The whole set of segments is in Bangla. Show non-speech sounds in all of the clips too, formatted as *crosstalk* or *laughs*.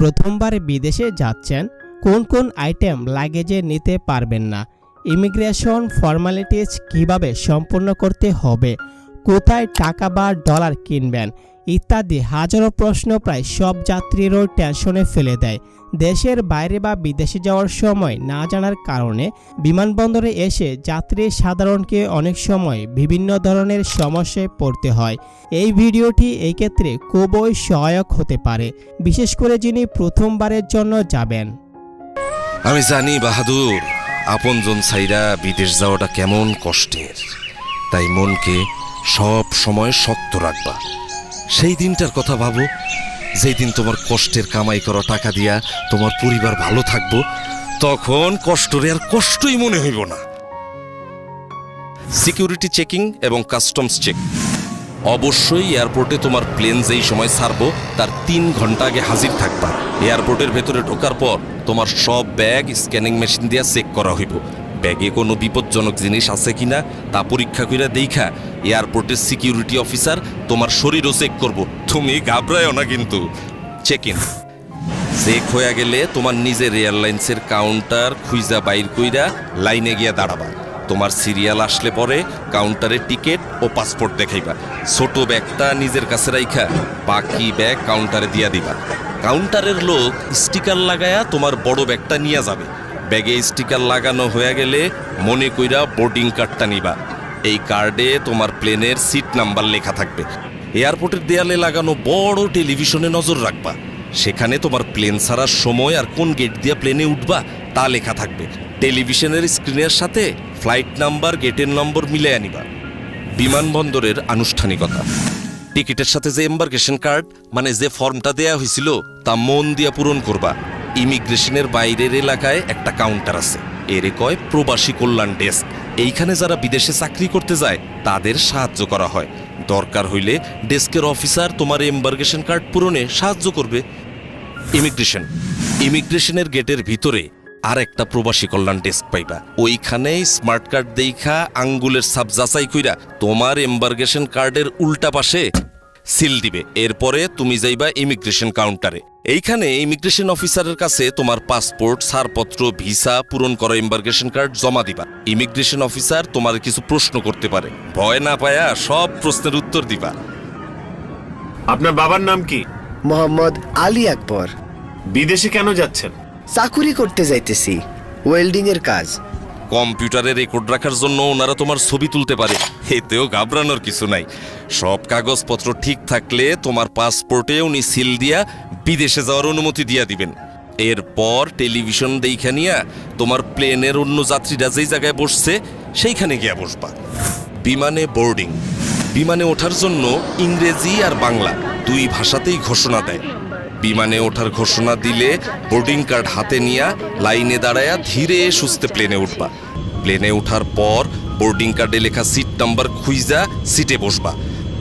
প্রথমবার বিদেশে যাচ্ছেন, কোন কোন আইটেম লাগেজে নিতে পারবেন না ইমিগ্রেশন ফর্মালিটিস কীভাবে সম্পূর্ণ করতে হবে, কোথায় টাকা বা ডলার কিনবেন ইত্যাদি হাজারো প্রশ্ন প্রায় সব যাত্রীরও টেনশনে ফেলে দেয়। দেশের বাইরে বা বিদেশে যাওয়ার সময় না জানার কারণে বিমানবন্দরে এসে যাত্রী সাধারণকে অনেক সময় বিভিন্ন ধরনের সমস্যায় পড়তে হয়। এই ভিডিওটি এই ক্ষেত্রে খুবই সহায়ক হতে পারে, বিশেষ করে যিনি প্রথমবারের জন্য যাবেন। আমি জানি, বাহাদুর, আপনজন সাইরা বিদেশ যাওয়াটা কেমন কষ্টের। তাই মনকে সব সময় শক্ত রাখবা। সেই দিনটার কথা ভাবো। যেই দিন তোমার কষ্টের কামাই করা টাকা দিয়া তোমার পরিবার ভালো থাকব, তখন কষ্টরে আর কষ্টই মনে হইব না। সিকিউরিটি চেকিং এবং কাস্টমস চেক। অবশ্যই এয়ারপোর্টে তোমার প্লেন যেই সময় ছাড়বো, তার তিন ঘণ্টা আগে হাজির থাকবা। এয়ারপোর্টের ভেতরে ঢোকার পর তোমার সব ব্যাগ, স্ক্যানিং মেশিন দিয়ে চেক করা হইব। ব্যাগে কোনো বিপজ্জনক জিনিস আছে কিনা, তা পরীক্ষা কইরা দেখা এয়ারপোর্টের সিকিউরিটি অফিসার, তোমার শরীরও চেক করব। তুমি ঘাবড়ায়ও না কিন্তু। চেক ইন চেক হয়ে গেলে তোমার নিজের এয়ারলাইন্সের কাউন্টার খুইজা বাইর কইরা লাইনে গিয়া দাঁড়াবা। তোমার সিরিয়াল আসলে পরে কাউন্টারে টিকিট ও পাসপোর্ট দেখাইবা। ছোট ব্যাগটা নিজের কাছে রাইখা, বাকি ব্যাগ কাউন্টারে দিয়া দিবা। কাউন্টারের লোক স্টিকার লাগায়া তোমার বড় ব্যাগটা নিয়ে যাবে। ব্যাগে স্টিকার লাগানো হয়ে গেলে মনে কইরা বোর্ডিং কার্ডটা নিবা। এই কার্ডে তোমার প্লেনের সিট নাম্বার লেখা থাকবে। এয়ারপোর্টের দেয়ালে লাগানো বড় টেলিভিশনে নজর রাখবা। সেখানে তোমার প্লেন ছাড়ার সময় আর কোন গেট দিয়ে প্লেনে উঠবা তা লেখা থাকবে। টেলিভিশনের স্ক্রিনের সাথে ফ্লাইট নাম্বার, গেটের নম্বর মিলে আনিবা বিমানবন্দরের আনুষ্ঠানিকতা। টিকিটের সাথে যে এম্বার্কেশন কার্ড মানে যে ফর্মটা দেয়া হয়েছিল, তা মন দিয়া পূরণ করবা। ইমিগ্রেশনের বাইরের এলাকায় একটা কাউন্টার আছে। এরে কয় প্রবাসী কল্যাণ ডেস্ক এইখানে যারা বিদেশে চাকরি করতে যায়, তাদের সাহায্য করা হয়। দরকার হইলে ডেস্কের অফিসার তোমার এম্বার্গেশন কার্ড পূরণে সাহায্য করবে। ইমিগ্রেশন। ইমিগ্রেশনের গেটের ভিতরে আর একটা প্রবাসী কল্যাণ ডেস্ক পাইবা। ওইখানে স্মার্ট কার্ড দেইখা আঙ্গুলের সাব যাচাই কইরা তোমার এম্বার্গেশন কার্ডের উল্টা পাশে সিল দিবে। এরপরে তুমি যাইবা ইমিগ্রেশন কাউন্টারে। এইখানে ইমিগ্রেশন অফিসারের কাছে তোমার পাসপোর্ট ছাড়পত্র ভিসা পূরণ করা এম্বার্গেশন কার্ড জমা দিবা। ইমিগ্রেশন অফিসার তোমার কিছু প্রশ্ন করতে পারে। ভয় না পায়া সব প্রশ্নের উত্তর দিবা। আপনার বাবার নাম কি? মোহাম্মদ আলী আকবর। বিদেশে কেন যাচ্ছেন? চাকুরি করতে যাইতেছি। ওয়েল্ডিং এর কাজ। কম্পিউটারে রেকর্ড রাখার জন্য ওনারা তোমার ছবি তুলতে পারে। এতেও ঘাবড়ানোর কিছু নাই। সব কাগজপত্র ঠিক থাকলে তোমার পাসপোর্টে উনি সিল দিয়া বিদেশে যাওয়ার অনুমতি দিয়া দিবেন। এরপর টেলিভিশন দেখা নিয়া তোমার প্লেনের অন্য যাত্রীরা যেই জায়গায় বসছে, সেইখানে গিয়া বসবা। বিমানে বোর্ডিং বিমানে ওঠার জন্য ইংরেজি আর বাংলা দুই ভাষাতেই ঘোষণা দেয়। বিমানে ওঠার ঘোষণা দিলে বোর্ডিং কার্ড হাতে নিয়া লাইনে দাঁড়ায়া ধীরে সুস্থে প্লেনে উঠবা। প্লেনে ওঠার পর বোর্ডিং কার্ডে লেখা সিট নাম্বার খুইজা সিটে বসবা।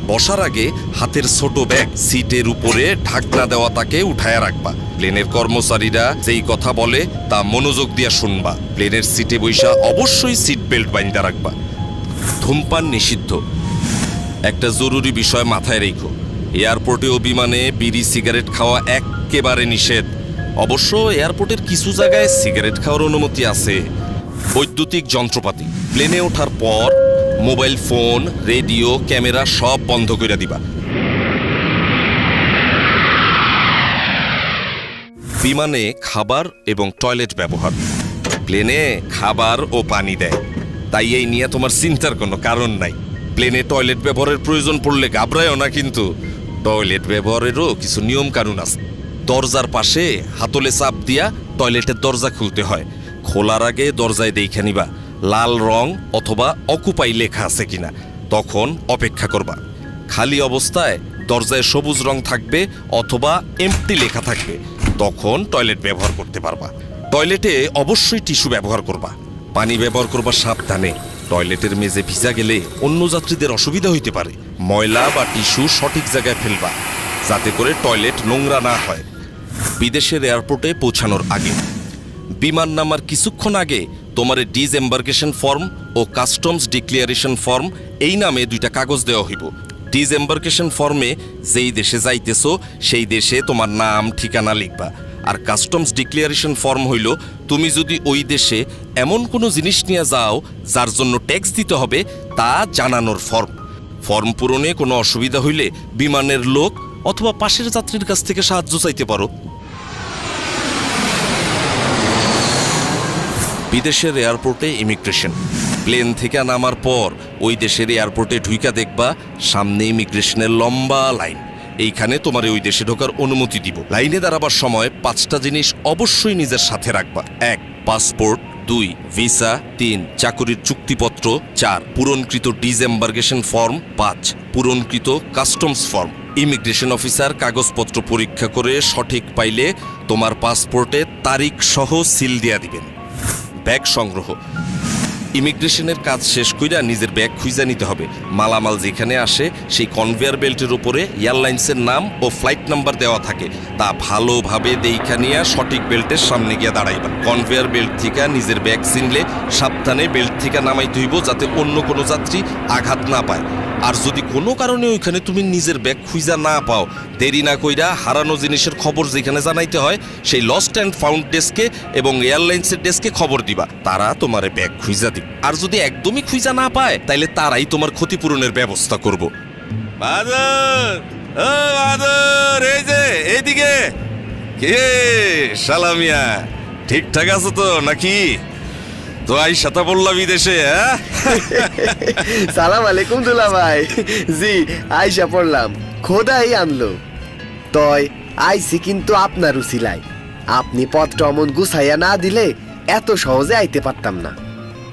বসার আগে হাতের ছোট ব্যাগ সিটের উপরে ঢাকনা দেওয়া তাকে উঠায়া রাখবা। প্লেনের কর্মচারীরা যেই কথা বলে তা মনোযোগ দিয়া শুনবা। প্লেনের সিটে বৈশা অবশ্যই সিট বেল্ট বাইন্দা রাখবা। ধূমপান নিষিদ্ধ। একটা জরুরি বিষয় মাথায় রেখো। এয়ারপোর্টে ও বিমানে বিড়ি সিগারেট খাওয়া একেবারে নিষেধ। অবশ্য এয়ারপোর্টের কিছু জায়গায় সিগারেট খাওয়ার অনুমতি আছে। বৈদ্যুতিক যন্ত্রপাতি, প্লেনে ওঠার পর মোবাইল ফোন, রেডিও, ক্যামেরা সব বন্ধ করে দিবা। বিমানে খাবার এবং টয়লেট ব্যবহার। প্লেনে খাবার ও পানি দেয়। তাই এই নিয়ে তোমার চিন্তার কোনো কারণ নাই। প্লেনে টয়লেট ব্যবহারের প্রয়োজন পড়লে ঘাবড়ায়ও না কিন্তু। টয়লেট ব্যবহারেরও কিছু নিয়ম কানুন আছে। দরজার পাশে হাতলে চাপ দিয়া টয়লেটের দরজা খুলতে হয়। খোলার আগে দরজায় দেখে নিবা, লাল রং অথবা অকুপাই লেখা আছে কিনা। তখন অপেক্ষা করবা। খালি অবস্থায় দরজায় সবুজ রং থাকবে অথবা এমটি লেখা থাকবে। তখন টয়লেট ব্যবহার করতে পারবা। টয়লেটে অবশ্যই টিস্যু ব্যবহার করবা। পানি ব্যবহার করবা সাবধানে। টয়লেটের মেঝে ভিজা গেলে অন্য যাত্রীদের অসুবিধা হইতে পারে। ময়লা বা টিস্যু সঠিক জায়গায় ফেলবা, যাতে করে টয়লেট নোংরা না হয়। বিদেশের এয়ারপোর্টে পৌঁছানোর আগে। বিমান নামার কিছুক্ষণ আগে তোমার ডিজএম্বার্কেশন ফর্ম ও কাস্টমস ডিক্লিয়ারেশন ফর্ম এই নামে দুইটা কাগজ দেওয়া হইব। ডিজএম্বার্কেশন ফর্মে যেই দেশে যাইতেছো, সেই দেশে তোমার নাম, ঠিকানা লিখবা। আর কাস্টমস ডিক্লিয়ারেশন ফর্ম হইল, তুমি যদি ওই দেশে এমন কোনো জিনিস নিয়ে যাও, যার জন্য ট্যাক্স দিতে হবে, তা জানানোর ফর্ম। ফর্ম পূরণে কোনো অসুবিধা হইলে বিমানের লোক অথবা পাশের যাত্রীর কাছ থেকে সাহায্য চাইতে পারো। বিদেশের এয়ারপোর্টে ইমিগ্রেশন। প্লেন থেকে নামার পর ওই দেশের এয়ারপোর্টে ঢুইকা দেখবা সামনে ইমিগ্রেশনের লম্বা লাইন। এইখানে তোমার ওই দেশে ঢোকার অনুমতি দিব। লাইনে দাঁড়াবার সময় পাঁচটা জিনিস অবশ্যই নিজের সাথে রাখবা। এক, পাসপোর্ট। দুই, ভিসা, তিন, চাকরির চুক্তিপত্র, চার, পূরণকৃত ডিজএম্বার্গেশন ফর্ম, পাঁচ, পূরণকৃত কাস্টমস ফর্ম। ইমিগ্রেশন অফিসার কাগজপত্র পরীক্ষা করে সঠিক পাইলে তোমার পাসপোর্টে তারিখ সহ সিল দিয়া দিবেন। ব্যাগ সংগ্রহ। ইমিগ্রেশনের কাজ শেষ কইরা নিজের ব্যাগ খুঁজে নিতে হবে। মালামাল যেখানে আসে, সেই কনভেয়ার বেল্টের উপরে এয়ারলাইন্সের নাম ও ফ্লাইট নাম্বার দেওয়া থাকে। তা ভালোভাবে দেইখা নিয়ে সঠিক বেল্টের সামনে গিয়ে দাঁড়াইবা। কনভেয়ার বেল্ট থেকে নিজের ব্যাগ চিনলে সাবধানে বেল্ট থেকে নামাইতে হইব যাতে অন্য কোনো যাত্রী আঘাত না পায়। আর যদি কোনো কারণে ওইখানে তুমি নিজের ব্যাগ খুঁজা না পাও, দেরি না কইরা হারানো জিনিসের খবর যেখানে জানাইতে হয়, সেই লস্ট অ্যান্ড ফাউন্ড ডেস্কে এবং এয়ারলাইন্সের ডেস্কে খবর দিবা। তারা তোমারে ব্যাগ খুঁজা দিবে। আর যদি একদমই খুঁজা না পায়, তাইলে তারাই তোমার ক্ষতিপূরণের ব্যবস্থা করব। এই যে, এইদিকে! কে সালামিয়া ঠিকঠাক আছো তো, নাকি? তো আই সাথে বললাম বিদেশে হ্যাঁ? সালাম আলাইকুম দুলা ভাই। জি আইসা পড়লাম। খোদাই আনলো। তয় আইসি কিন্তু আপনার উসিলাই আপনি পথটা অমন গুছাইয়া না দিলে এত সহজে আইতে পারতাম না।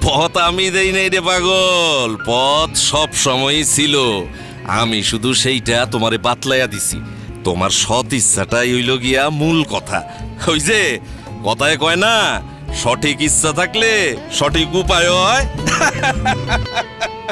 পথ আমি দেই নাই রে পাগল পথ সব সময়ই ছিল। আমি শুধু সেইটা তোমারে বাতলাইয়া দিছি। তোমার সৎ ইচ্ছাটাই হইল গিয়া মূল কথা। ওই যে কথায় কয় না সঠিক ইচ্ছা থাকলে সঠিক উপায় হয়। *laughs*